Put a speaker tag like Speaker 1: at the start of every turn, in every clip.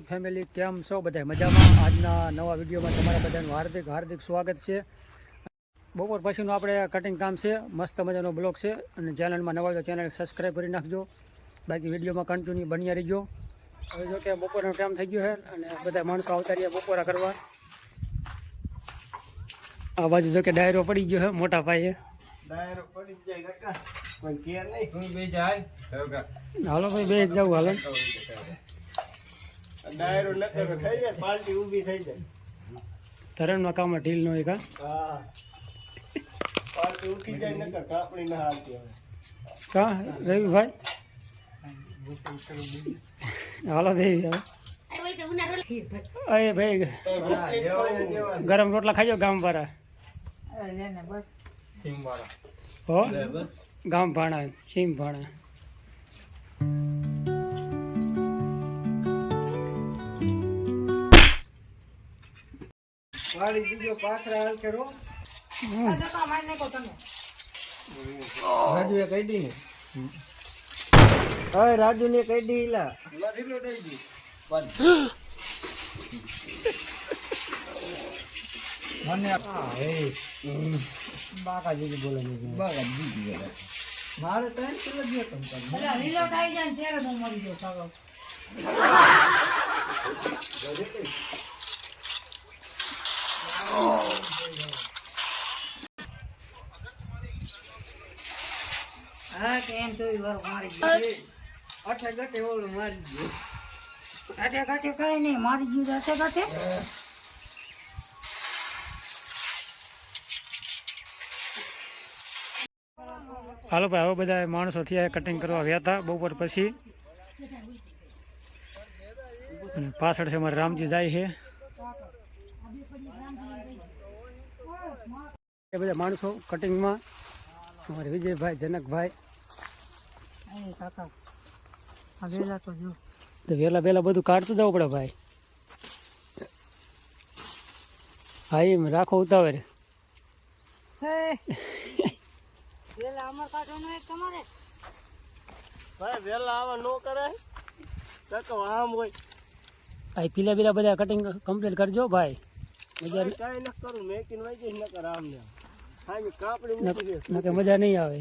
Speaker 1: YouTube family કેમ છો? બધા મજામાં? આજના નવા વિડીયોમાં તમારા બધાનું હાર્દિક હાર્દિક સ્વાગત છે. બપોર પછીનું આપણે કટિંગ કામ છે. મસ્ત મજાનો બ્લોગ છે. અને ચેનલમાં નવા તો ચેનલ સબસ્ક્રાઈબ કરી નાખજો. બાકી વિડીયોમાં કન્ટિન્યુ બન્યા રહીજો. હવે જો કે બપોરનો ટાઈમ થઈ ગયો છે અને બધા માણસો આવતા રહ્યા બપોરા કરવા. આ બાજુ જો કે ડાયરો પડી ગયો છે મોટા પાયે
Speaker 2: ડાયરો પડી જાય કાકા. કોઈ કેર નહીં.
Speaker 3: બે જાય.
Speaker 1: હાલો ભાઈ બે જ જવું હાલો.
Speaker 2: ડાયરો ન થઈ જાય પાર્ટી ઊભી થઈ જાય.
Speaker 1: ધરણમાં કામમાં ઢીલ નો હોય કા?
Speaker 2: હા. પાર્ટી ઉઠી જાય નકર કાપણી ના હાલતી હવે
Speaker 1: કા? રવિભાઈ? હાલો બે હવે અરે ભાઈ ગરમ રોટલા ખાજો ગામ વાળા હો ગામ ભાણા સીમ ભાણા
Speaker 2: વાળી દીજો પાથરા હાલ કરો
Speaker 1: હમ.
Speaker 2: રાજુ એ કહી દી. ને હવે રાજુ ને કહી દી લા મારે ત્રણ કિલો ગયો તમ
Speaker 4: હા કેમ તો વાર મારી ગયો.
Speaker 2: અઠે ગટે ઓલું મારી ગયો.
Speaker 4: કઈ નહીં મારી ગયું
Speaker 1: હાલો ભાઈ હવે બધા માણસો થયા કટિંગ કરવા ગયા હતા. બપોર પછી. અને પાછળ છે અમારે રામજી જાય છે. એ બધા માણસો કટિંગમાં અમારે વિજયભાઈ જનકભાઈ.
Speaker 4: કાકા વેલા તો જો.
Speaker 1: તો વહેલા વહેલા બધું કાઢતું જવું પડે ભાઈ. હા એમ રાખો ઉતાવળ.
Speaker 4: હે. વેલા અમર કાઢવાનો એક તમારે.
Speaker 2: ભાઈ વેલા આવા નો કરે. કાકા આમ હોય.
Speaker 1: આ પીલા પીલા બધા કટિંગ કમ્પ્લીટ કરજો ભાઈ. મજા
Speaker 2: હા
Speaker 1: નહીં આવે.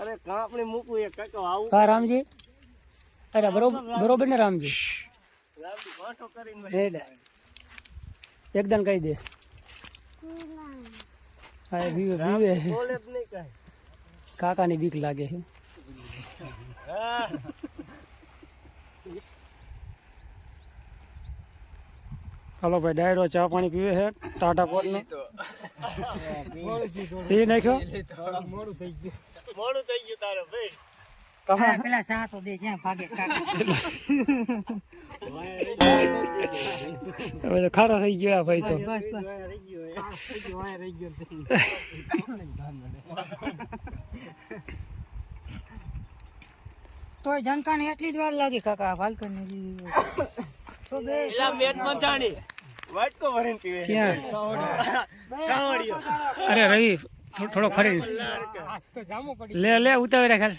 Speaker 2: અરે કાપણી મૂકવું એ કાકા આવું
Speaker 1: કા રામજી? અરે બરોબર બરોબર ને રામજી? એકદમ કહી દે. હા
Speaker 2: નહીં કાંઈ.
Speaker 1: કાકાની બીક લાગે છે. હાલો ભાઈ ડાયરો ચા પાણી પીવે છે ટાટા પોટનો પી નાખ્યો?
Speaker 2: મોડું થઈ ગયું તારે ભાઈ
Speaker 4: હા, પેલા સા દે જ્યાં ભાગે
Speaker 1: હવે તો ખારો થઈ ગયો આ ભાઈ તો.
Speaker 4: બસ બસ તોય જનતા એટલી જ વાર લાગી કાકા વાલકર ને
Speaker 2: વાટકો ભરીને પીવે
Speaker 1: ક્યાં?
Speaker 2: સાવડિયો.
Speaker 1: અરે રવિ થોડો ફરી લે લે ઉતાવળ ખાલ.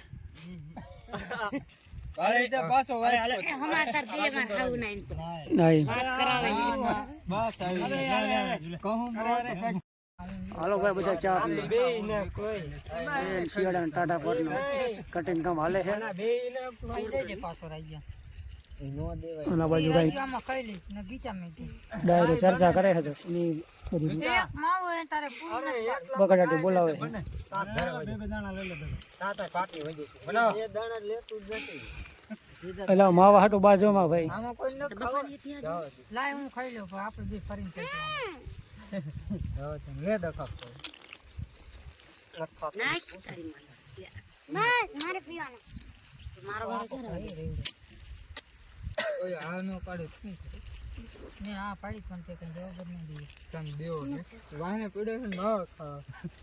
Speaker 1: નહીં હાલો ભાઈ બધા ચા ટાટા પોટનો. કટિંગ કામ હાલે છે.
Speaker 4: પાછો રહી ગયા
Speaker 1: અને બાજુ કઈ
Speaker 4: આમાં કઈ લે ને ગીચા મેં દી
Speaker 1: ડાયરો ચર્ચા કરે છે. એની બધી
Speaker 4: એક માવો એ તારે પૂરું નથી પાડવું.
Speaker 1: બકડાટી બોલાવે. છે.
Speaker 4: ન ને આ પાડી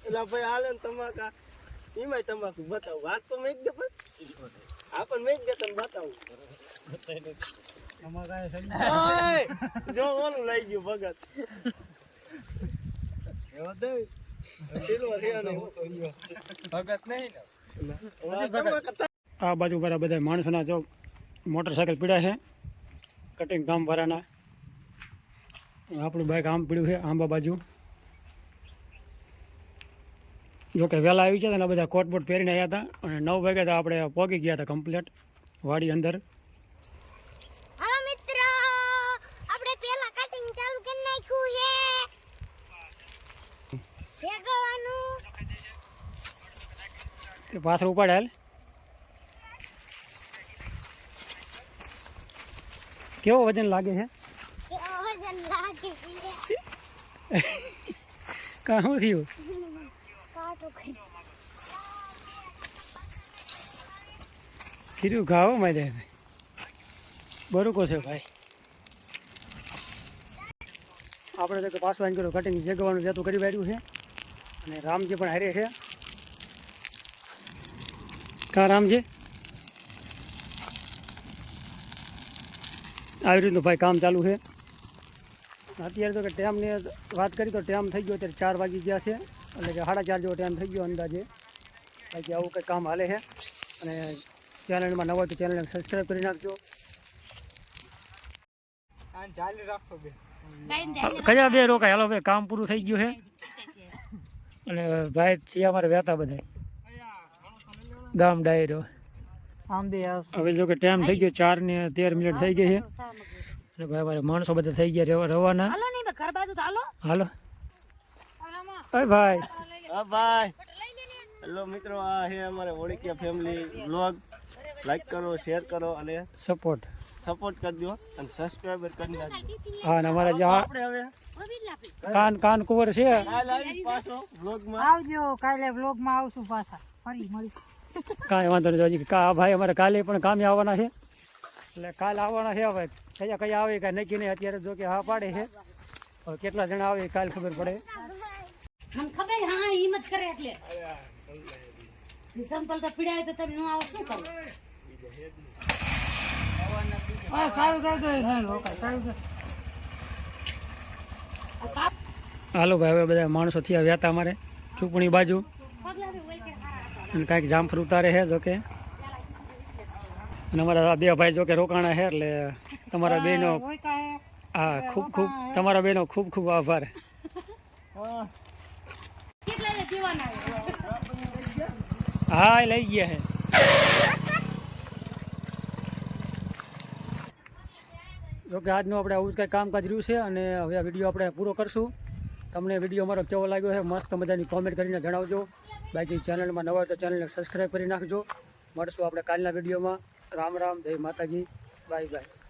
Speaker 2: એલા ભાઈ હાલે ને તમાકા. એમાંય તમાકુ બતાવું. વાત તો મેં દે પણ. મેં જ દે તને બતાવું. ઓય! જો ઓલું લઈ ગયું ભગત. એવો. આ
Speaker 1: આ બાજુ બધા બધા માણસોના જો મોટરસાયકલ પીડ્યા છે. કટિંગ ગામ વાળાના. આપણું બાઈક આમ પડ્યું છે આંબા બાજુ. જોકે વહેલા આવી ગયા હતા બધા કોટ બોટ પહેરીને આવ્યા હતા અને નવ વાગ્યા તો આપણે પહોંચી ગયા હતા કમ્પ્લીટ વાડી અંદર.
Speaker 3: છે.
Speaker 1: પાછળ ઉપાડે હાલ. કેવો વજન લાગે છે
Speaker 3: કે
Speaker 1: થયું? ખીરું ખાવો મારે બરોકો છે ભાઈ. આપણે તો પાછું આવીને કર્યું કટિંગ જગવાનું જતું કરી બેઠ્યું છે. અને રામજી પણ હારે છે. કા રામજી? આવી રીતનું ભાઈ કામ ચાલુ છે. અત્યારે તો કે ટાઈમની વાત કરી તો ટાઈમ થઈ ગયો અત્યારે ચાર વાગી ગયા છે. એટલે કે સાડા ચાર જેવો ટાઈમ થઈ ગયો અંદાજે. બાકી આવું કંઈ કામ હાલે છે. અને ચેનલમાં નવા તો ચેનલને સબસ્ક્રાઈબ કરી નાખજો. કયા બે રોકાય? હાલો ભાઈ કામ પૂરું થઈ ગયું છે. અને ભાઈ થી અમારે વહેતા બધા ગામ ડાયરો. હવે જો કે ટાઈમ થઈ ગયો ચાર ને તેર મિનિટ થઈ ગઈ છે. એટલે ભાઈ અમારે માણસો બધા થઈ ગયા રવાના.
Speaker 3: હાલો નહીં ઘર બાજુ તો હાલો.
Speaker 1: હાલો. અરે ભાઈ.
Speaker 2: હા ભાઈ. હેલો મિત્રો આ છે અમારે ઓળખ્યા ફેમિલી બ્લોગ લાઈક કરો શેર કરો અને
Speaker 1: સપોર્ટ
Speaker 2: સપોર્ટ કરજો અને સબસ્ક્રાઈબર કરી નાખજો.
Speaker 1: હા અને અમારા જે
Speaker 2: આપણે હવે
Speaker 1: કાન કાન કુંવર છે.
Speaker 2: કાલે આવીશ પાછો બ્લોગમાં
Speaker 4: આવજો કાલે વ્લોગમાં આવશું પાછા. ફરી મળી
Speaker 1: કાંઈ વાંધો નહીં હજી કા ભાઈ અમારે કાલે પણ કામે આવવાના છે. એટલે કાલે આવવાના છે હવે. કયા કયા આવે કાંઈ નક્કી નહીં. અત્યારે જો કે હા પાડે છે. હવે કેટલા જણા આવે કાલે ખબર પડે.
Speaker 3: મને ખબર હા હિંમત કરે એટલે. સંપલ તો પીડાય તો તમે ન આવો શું કરો?
Speaker 4: ઓય કાયું કાયું કાયું નહીં રોકાય કાયું કાયું
Speaker 1: હાલો ભાઈ હવે બધા માણસો થયા વ્યાતા અમારે. ચૂંટણી બાજુ. અને કાંઈક જામફળ ઉતારે છે જોકે અને અમારા બે ભાઈ જોકે રોકાણા છે એટલે તમારા બેનો હા ખૂબ ખૂબ તમારા બેનો ખૂબ ખૂબ આભાર. હા એ લઈ ગયા છે. જોકે આજનું આપણે આવું જ કંઈ કામકાજ રહ્યું છે અને હવે આ વીડિયો આપણે પૂરો કરશું. તમને વીડિયો અમારો કેવો લાગ્યો છે મસ્ત મજાની કોમેન્ટ કરીને જણાવજો. બાકી ચેનલમાં નવા તો ચેનલને સબસ્ક્રાઈબ કરી નાખજો. મળશું આપણે કાલના વિડીયોમાં. રામ રામ, જય માતાજી. Bye bye.